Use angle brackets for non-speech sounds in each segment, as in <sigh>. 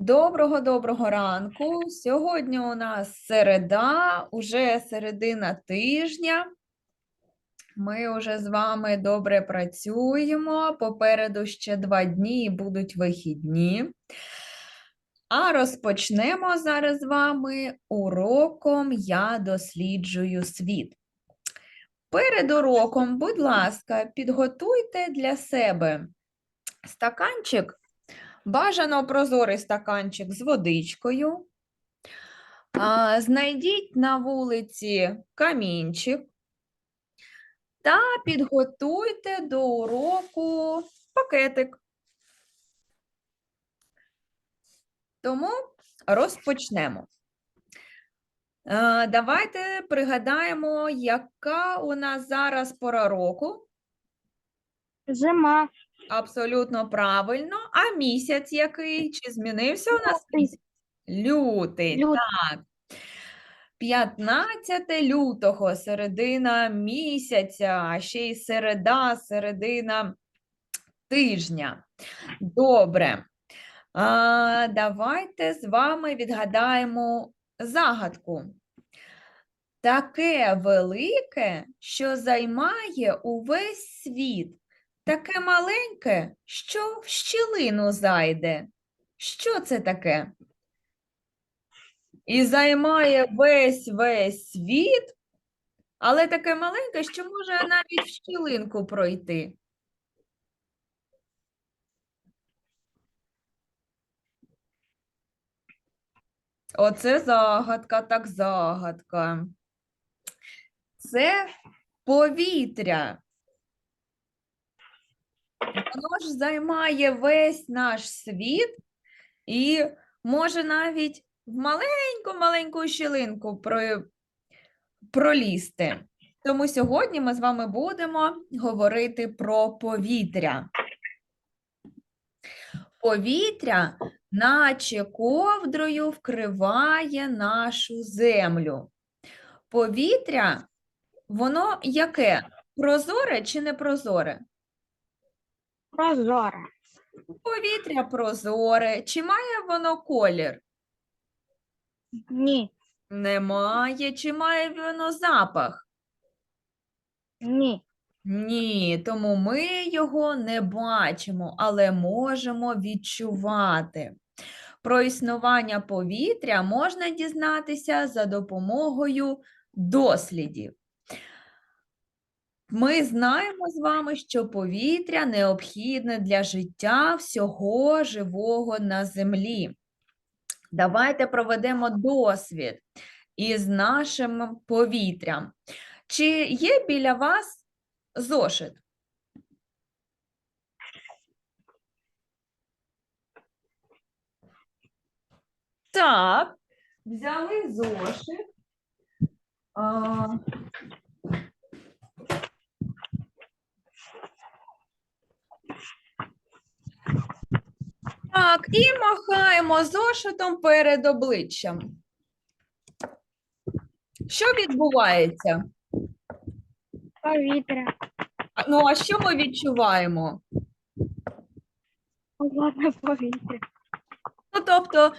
Доброго доброго ранку. Сьогодні у нас середа, уже середина тижня. Ми вже з вами добре працюємо. Попереду ще два дні і будуть вихідні. А розпочнемо зараз з вами уроком Я досліджую світ. Перед уроком, будь ласка, підготуйте для себе стаканчик Бажано прозорий стаканчик з водичкою. А, Знайдіть на вулиці камінчик та підготуйте до уроку пакетик. Тому розпочнемо. А, Давайте пригадаємо, яка у нас зараз пора року. Зима. Абсолютно правильно. А місяць який? Чи змінився у нас Лютий. місяць? Лютий, Лютий. так. 15 лютого, середина місяця, а ще й середа, середина тижня. Добре. А, давайте з вами відгадаємо загадку. Таке велике, що займає увесь світ. Таке маленьке, що в щілину зайде. Що це таке? І займає весь весь світ, але таке маленьке, що може навіть в щілинку пройти. Оце загадка, так загадка. Це повітря. Воно ж займає весь наш світ і може навіть в маленьку-маленьку щілинку про- пролізти. Тому сьогодні ми з вами будемо говорити про повітря. Повітря, наче ковдрою, вкриває нашу землю. Повітря, воно яке? Прозоре чи не прозоре? Прозора. Повітря прозоре. Чи має воно колір? Ні. Немає. Чи має воно запах? Ні. Ні, тому ми його не бачимо, але можемо відчувати. Про існування повітря можна дізнатися за допомогою дослідів. Ми знаємо з вами, що повітря необхідне для життя всього живого на землі. Давайте проведемо досвід із нашим повітрям. Чи є біля вас зошит? Так, взяли зошит. Так, і махаємо зошитом перед обличчям. Що відбувається? Повітря. Ну, а що ми відчуваємо? Холодне повітря. Ну, тобто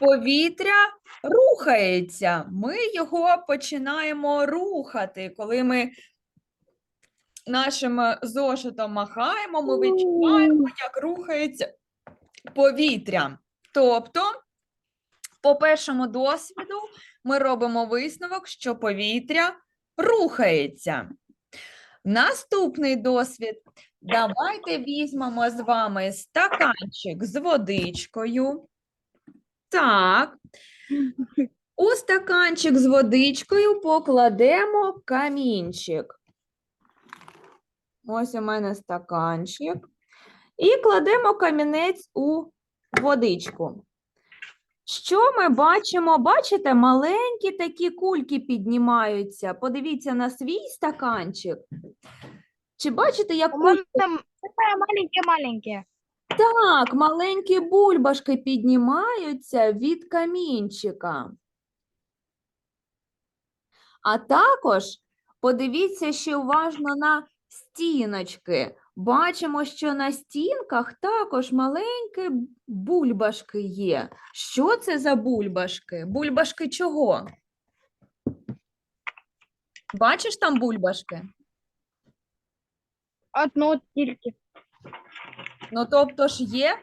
повітря рухається. Ми його починаємо рухати. Коли ми нашим е, зошитом махаємо, ми відчуваємо, як рухається повітря. Тобто, по першому досвіду ми робимо висновок, що повітря рухається. Наступний досвід. Давайте візьмемо з вами стаканчик з водичкою. Так. У стаканчик з водичкою покладемо камінчик. Ось у мене стаканчик. І кладемо камінець у водичку. Що ми бачимо? Бачите, маленькі такі кульки піднімаються. Подивіться на свій стаканчик. Чи бачите, як кульки маленьке-маленьке. Так, маленькі бульбашки піднімаються від камінчика. А також подивіться ще уважно на стіночки. Бачимо, що на стінках також маленькі бульбашки є. Що це за бульбашки? Бульбашки чого? Бачиш там бульбашки? Одну тільки. Ну, тобто ж є.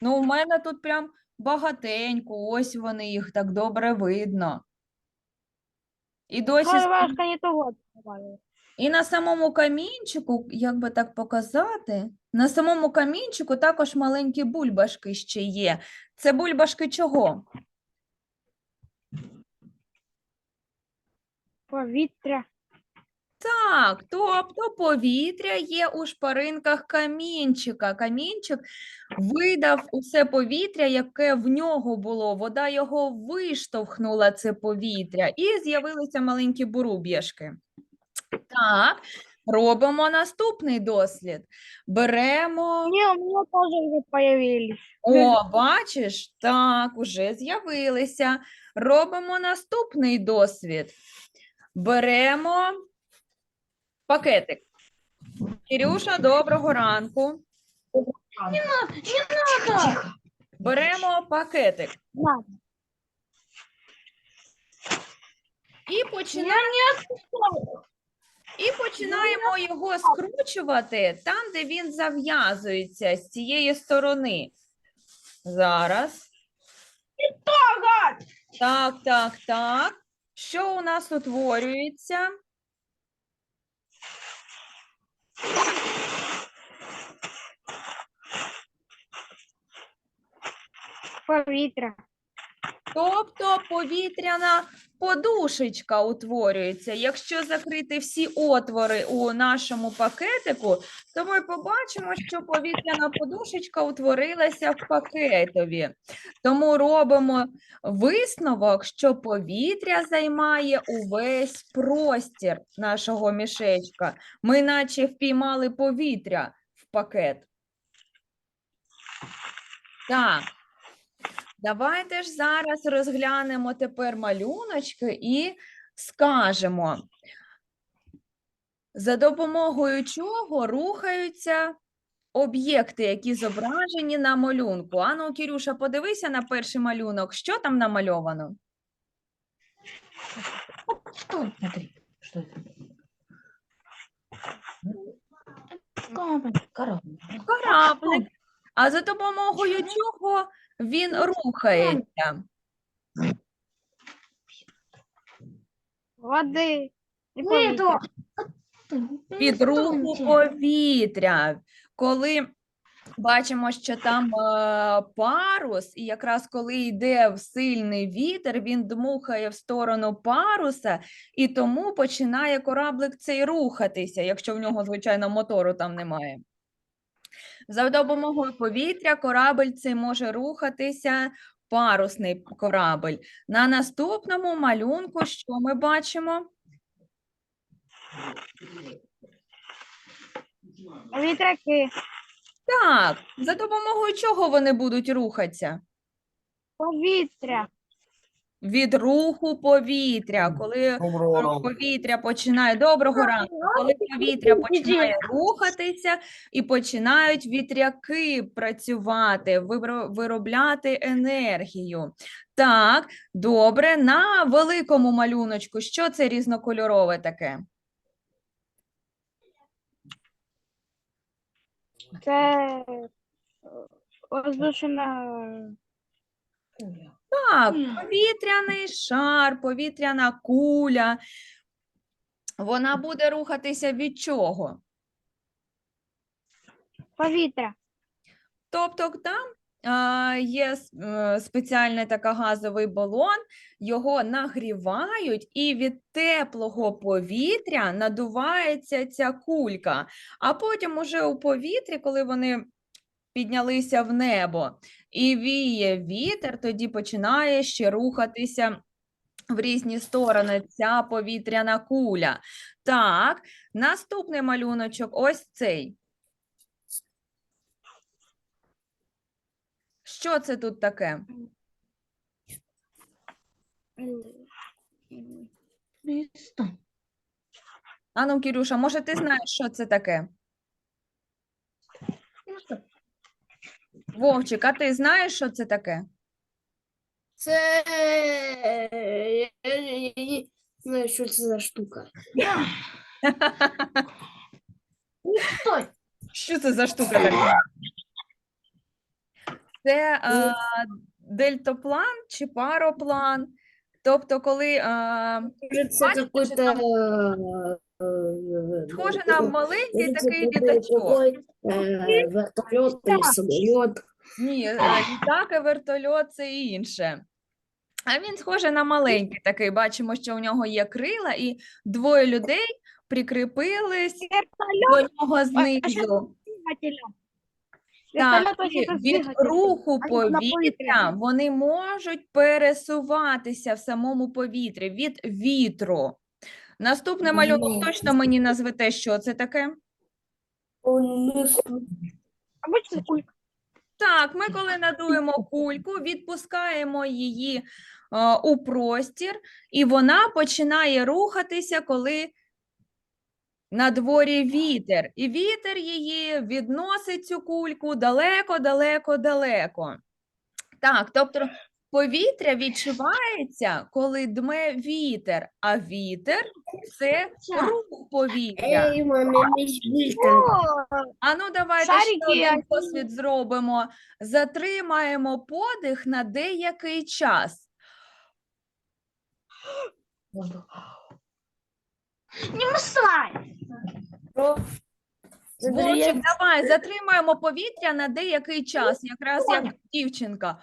Ну, у мене тут прям багатенько, ось вони їх так добре видно. І досі Важко не того. І на самому камінчику, як би так показати, на самому камінчику також маленькі бульбашки ще є. Це бульбашки чого? Повітря. Так, тобто повітря є у шпаринках камінчика. Камінчик видав усе повітря, яке в нього було. Вода його виштовхнула це повітря, і з'явилися маленькі буруб'яшки. Так, робимо наступний дослід. Беремо. Не, у меня тоже уже появились. О, бачиш? Так, уже з'явилися. Робимо наступний досвід. Беремо пакетик. Кирюша, доброго ранку. Не надо. Беремо пакетик Ладно. і починаємо, і починаємо його скручувати там, де він зав'язується з цієї сторони. Зараз. Так, так, так. Що у нас утворюється? Повітря. Тобто повітряна подушечка утворюється. Якщо закрити всі отвори у нашому пакетику, то ми побачимо, що повітряна подушечка утворилася в пакетові. Тому робимо висновок, що повітря займає увесь простір нашого мішечка. Ми наче впіймали повітря в пакет. Так. Давайте ж зараз розглянемо тепер малюночки і скажемо, за допомогою чого рухаються об'єкти, які зображені на малюнку. Ану, Кірюша, подивися на перший малюнок. Що там намальовано? Смотри, это? Корабль, корабль. Кораблик. А за допомогою чого він рухається? Води. І повітря. Від руху повітря. Коли бачимо, що там е, парус, і якраз коли йде в сильний вітер, він дмухає в сторону паруса, і тому починає кораблик цей рухатися, якщо в нього, звичайно, мотору там немає. За допомогою повітря корабль цей може рухатися, парусний корабль. На наступному малюнку що ми бачимо? Вітряки. Так, за допомогою чого вони будуть рухатися? Повітря. Від руху повітря, коли Доброго повітря починає доброго ранку, коли повітря починає рухатися і починають вітряки працювати, вибро- виробляти енергію. Так, добре, на великому малюночку, що це різнокольорове таке? Це е. Так, повітряний шар, повітряна куля. Вона буде рухатися від чого? Повітря. Тобто там а, є е, спеціальний така газовий балон, його нагрівають, і від теплого повітря надувається ця кулька. А потім уже у повітрі, коли вони піднялися в небо і віє вітер, тоді починає ще рухатися в різні сторони ця повітряна куля. Так, наступний малюночок ось цей. Що це тут таке? Ану, Кірюша, може, ти знаєш, що це таке? Вовчик, а ти знаєш, що це таке? Це я не знаю, що це за штука. Стой. Що це за штука така? Це а, дельтаплан чи пароплан. Тобто, коли Може, це Бачите, е, схоже на маленький такий літачок. е, вертольот самоліт. Ні, е, літак вертольот це інше. А він схожий на маленький такий. Бачимо, що у нього є крила, і двоє людей прикріпились до нього знизу. Так, від руху повітря вони можуть пересуватися в самому повітрі від вітру. Наступний малюнок точно мені назвете, що це таке? Обычно кулька. Так, ми коли надуємо кульку, відпускаємо її е, у простір, і вона починає рухатися, коли на дворі вітер. І вітер її відносить цю кульку далеко, далеко, далеко. Так, тобто повітря відчувається, коли дме вітер, а вітер це рух повітря. Ей, між А ну давайте ще один досвід зробимо. Затримаємо подих на деякий час. Не мешай. Вовчик, давай затримаємо повітря на деякий час, якраз як дівчинка.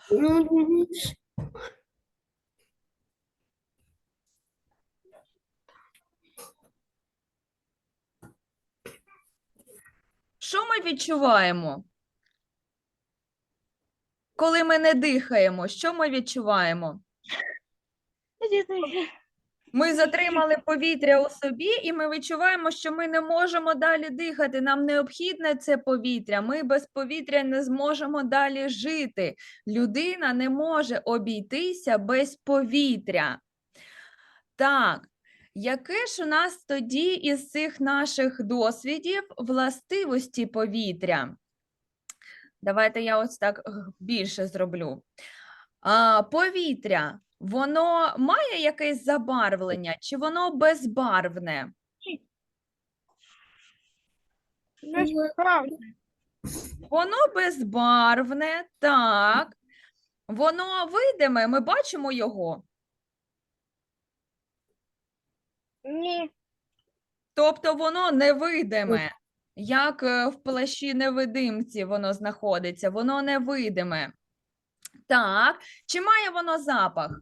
Що ми відчуваємо? Коли ми не дихаємо, що ми відчуваємо? Ми затримали повітря у собі, і ми відчуваємо, що ми не можемо далі дихати. Нам необхідне це повітря. Ми без повітря не зможемо далі жити. Людина не може обійтися без повітря. Так, яке ж у нас тоді із цих наших досвідів властивості повітря? Давайте я ось так більше зроблю. А, повітря, воно має якесь забарвлення, чи воно безбарвне? Воно безбарвне, так. Воно видиме, ми бачимо його. Ні. Тобто воно невидиме, як е, в плащі невидимці воно знаходиться, воно невидиме. Так, чи має воно запах?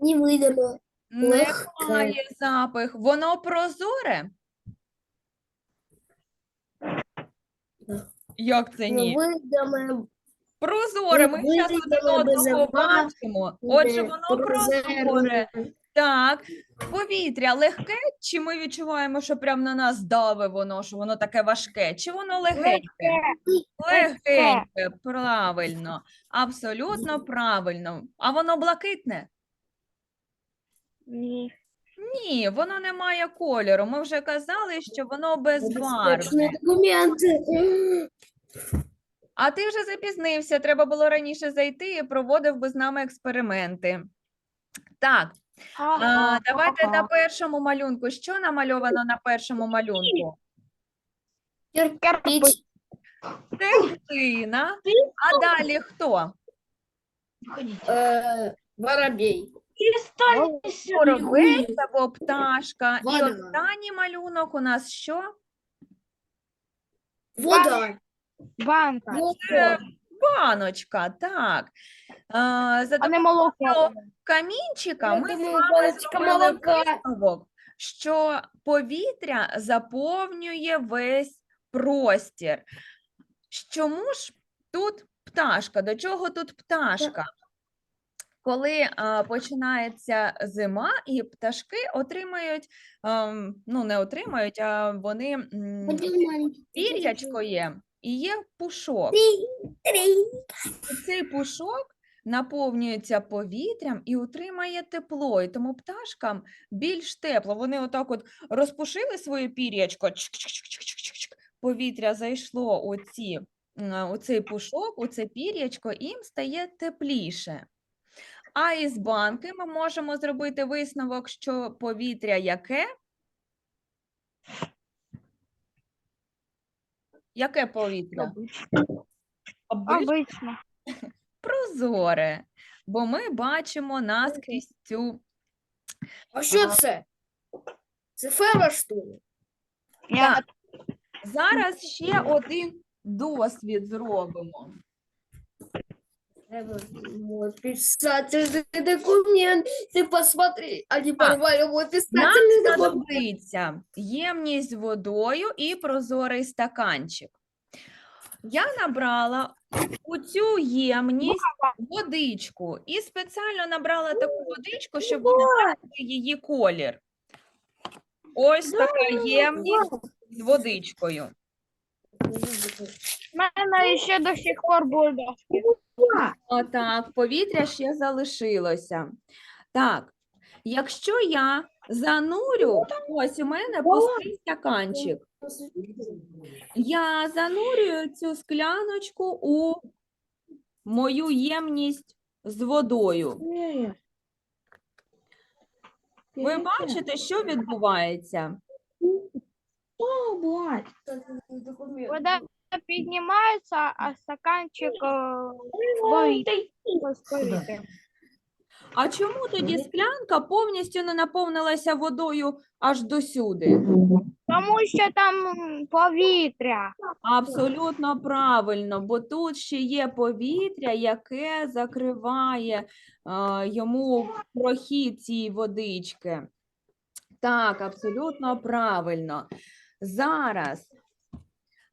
Не видимо. Не Легке. має запах. Воно прозоре? Як це ні? Невидимо. Прозоре, ми зараз один одного бачимо. Отже, воно прозоре. Так, повітря легке, чи ми відчуваємо, що прямо на нас даве воно, що воно таке важке? Чи воно легеньке? Легеньке, правильно, абсолютно правильно. А воно блакитне? Ні. Ні, воно не має кольору. Ми вже казали, що воно безбарвне. Документи. А ти вже запізнився, треба було раніше зайти і проводив би з нами експерименти. Так, а, давайте на першому малюнку. Що намальовано на першому малюнку? Кирпич. Дитина. А далі хто? Е, Воробей. Воробець або пташка. І Вода. останній малюнок у нас що? Вода. Банка. Це баночка, так. А, За А не молоко. камінчика Я ми з думаю, вами баночка зробили молока. висновок, що повітря заповнює весь простір. Чому ж тут пташка? До чого тут пташка? Коли а, починається зима, і пташки отримають, ем, ну не отримають, а вони м, пір'ячко є і є пушок. І цей пушок наповнюється повітрям і утримає тепло. І тому пташкам більш тепло. Вони отак от розпушили своє пір'ячко, повітря зайшло у, ці, у цей пушок, у це пір'ячко, їм стає тепліше. А із банки ми можемо зробити висновок, що повітря яке? Яке повітря? Обичне, Обично. <laughs> прозоре, бо ми бачимо наскрізь цю А що це? Це фера, що ли? Так. Зараз ще один досвід зробимо. Треба мой писательный документ. Ты посмотри, они порвали мой Нам писательный документ. знадобиться ємність з водою і прозорий стаканчик. Я набрала у цю ємність водичку і спеціально набрала таку водичку, щоб вибрати її колір. Ось така ємність з водичкою. У мене ще до сих пор бульдожки. Отак, повітря ще залишилося. Так, якщо я занурю, ось у мене пустий стаканчик. Я занурюю цю скляночку у мою ємність з водою. Ви бачите, що відбувається? Вода піднімається, а стаканчик е, повітря. А чому тоді склянка повністю не наповнилася водою аж досюди? Тому що там повітря. Абсолютно правильно, бо тут ще є повітря, яке закриває а, йому прохід цієї водички. Так, абсолютно правильно. Зараз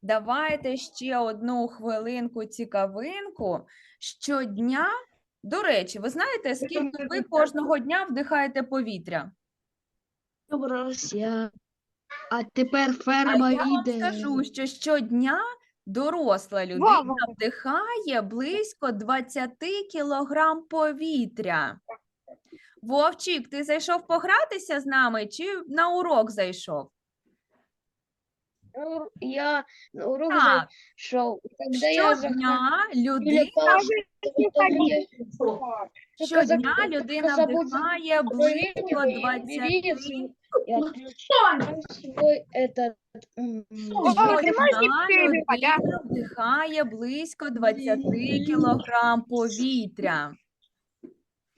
давайте ще одну хвилинку цікавинку. Щодня, до речі, ви знаєте, скільки ви кожного дня вдихаєте повітря? А тепер А ферма я вам йде. скажу, що щодня доросла людина Вова. вдихає близько 20 кілограм повітря. Вовчик, ти зайшов погратися з нами чи на урок зайшов? Ну, Я урок Так, зашел. Когда я щодня людина, щодня людина вдихає близько 20 и отключаю свой этот... м, Вова, ти можеш Щодня людина вдихає близько 20 кілограм повітря.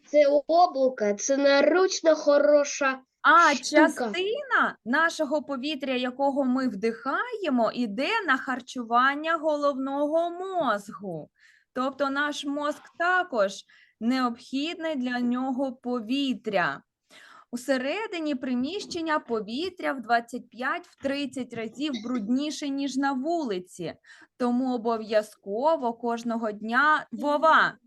Це облако, це наручно хороша. А штука. частина нашого повітря, якого ми вдихаємо, іде на харчування головного мозгу. Тобто наш мозк також необхідне для нього повітря. Усередині приміщення повітря в 25-30 разів брудніше, ніж на вулиці. Тому обов'язково кожного дня вова.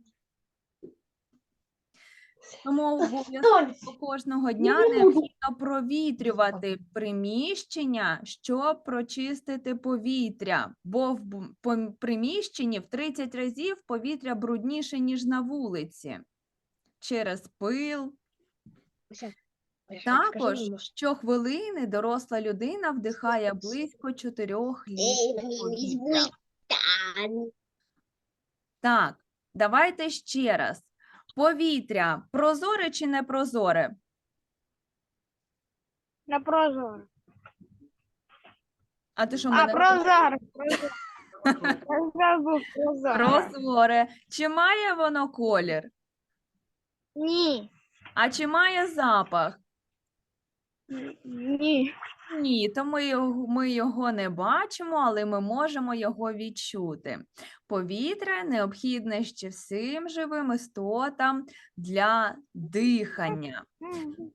Тому обов'язково кожного дня необхідно провітрювати приміщення, щоб прочистити повітря, бо в приміщенні в 30 разів повітря брудніше, ніж на вулиці. Через пил. Також щохвилини доросла людина вдихає близько 4 літрів повітря. Так, давайте ще раз. Повітря прозоре чи не прозоре? На прозоро. А ти що А, мене прозоро. Я забув прозоре? Чи має воно колір? Ні. А чи має запах? Ні. Ні, то ми його, ми його не бачимо, але ми можемо його відчути. Повітря необхідне ще всім живим істотам для дихання.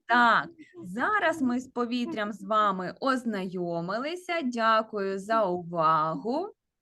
Так, зараз ми з повітрям з вами ознайомилися. Дякую за увагу.